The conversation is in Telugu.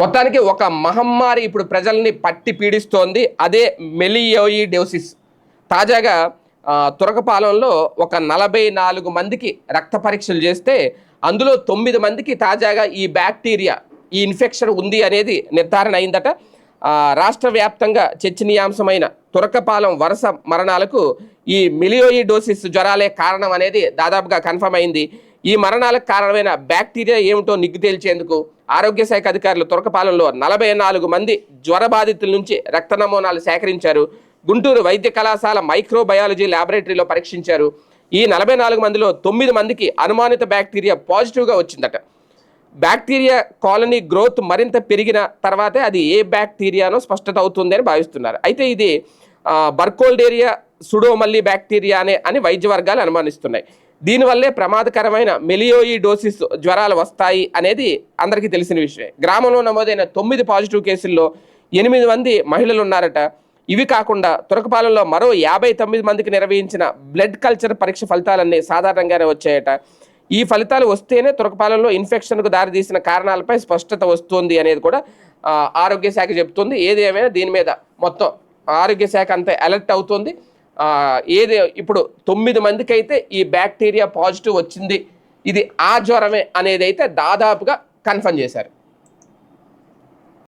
మొత్తానికి ఒక మహమ్మారి ఇప్పుడు ప్రజల్ని పట్టి పీడిస్తోంది. అదే మెలియోయిడోసిస్. తాజాగా తురకపాలెంలో ఒక నలభై నాలుగు మందికి రక్త పరీక్షలు చేస్తే అందులో తొమ్మిది మందికి తాజాగా ఈ బ్యాక్టీరియా ఈ ఇన్ఫెక్షన్ ఉంది అనేది నిర్ధారణ అయిందట. రాష్ట్ర వ్యాప్తంగా చర్చనీయాంశమైన తురకపాలెం వరుస మరణాలకు ఈ మిలియోయిడోసిస్ జ్వరాలే కారణం అనేది దాదాపుగా కన్ఫర్మ్ అయింది. ఈ మరణాలకు కారణమైన బ్యాక్టీరియా ఏమిటో నిగ్గు తేల్చేందుకు ఆరోగ్య శాఖ అధికారులు తురకపాలెంలో నలభై నాలుగు మంది జ్వర బాధితుల నుంచి రక్త నమూనాలు సేకరించారు. గుంటూరు వైద్య కళాశాల మైక్రోబయాలజీ ల్యాబొరేటరీలో పరీక్షించారు. ఈ నలభై నాలుగు మందిలో తొమ్మిది మందికి అనుమానిత బ్యాక్టీరియా పాజిటివ్గా వచ్చిందట. బ్యాక్టీరియా కాలనీ గ్రోత్ మరింత పెరిగిన తర్వాతే అది ఏ బ్యాక్టీరియానో స్పష్టత అవుతుంది అని భావిస్తున్నారు. అయితే ఇది బర్కోల్డేరియా సుడోమల్లి బ్యాక్టీరియా అనే అని వైద్య వర్గాలు అనుమానిస్తున్నాయి. దీనివల్లే ప్రమాదకరమైన మెలియోయిడోసిస్ జ్వరాలు వస్తాయి అనేది అందరికీ తెలిసిన విషయమే. గ్రామంలో నమోదైన తొమ్మిది పాజిటివ్ కేసుల్లో ఎనిమిది మంది మహిళలు ఉన్నారట. ఇవి కాకుండా తురకపాలెంలో మరో యాభై తొమ్మిది మందికి నిర్వహించిన బ్లడ్ కల్చర్ పరీక్ష ఫలితాలన్నీ సాధారణంగానే వచ్చాయట. ఈ ఫలితాలు వస్తేనే తురకపాలెంలో ఇన్ఫెక్షన్కు దారితీసిన కారణాలపై స్పష్టత వస్తుంది అనేది కూడా ఆరోగ్య శాఖ చెబుతుంది. ఏది ఏమైనా దీని మీద మొత్తం ఆరోగ్య శాఖ అంతా అలర్ట్ అవుతుంది. ఏది ఇప్పుడు తొమ్మిది మందికి అయితే ఈ బ్యాక్టీరియా పాజిటివ్ వచ్చింది ఇది ఆ జ్వరమే అనేది అయితే దాదాపుగా కన్ఫర్మ్ చేశారు.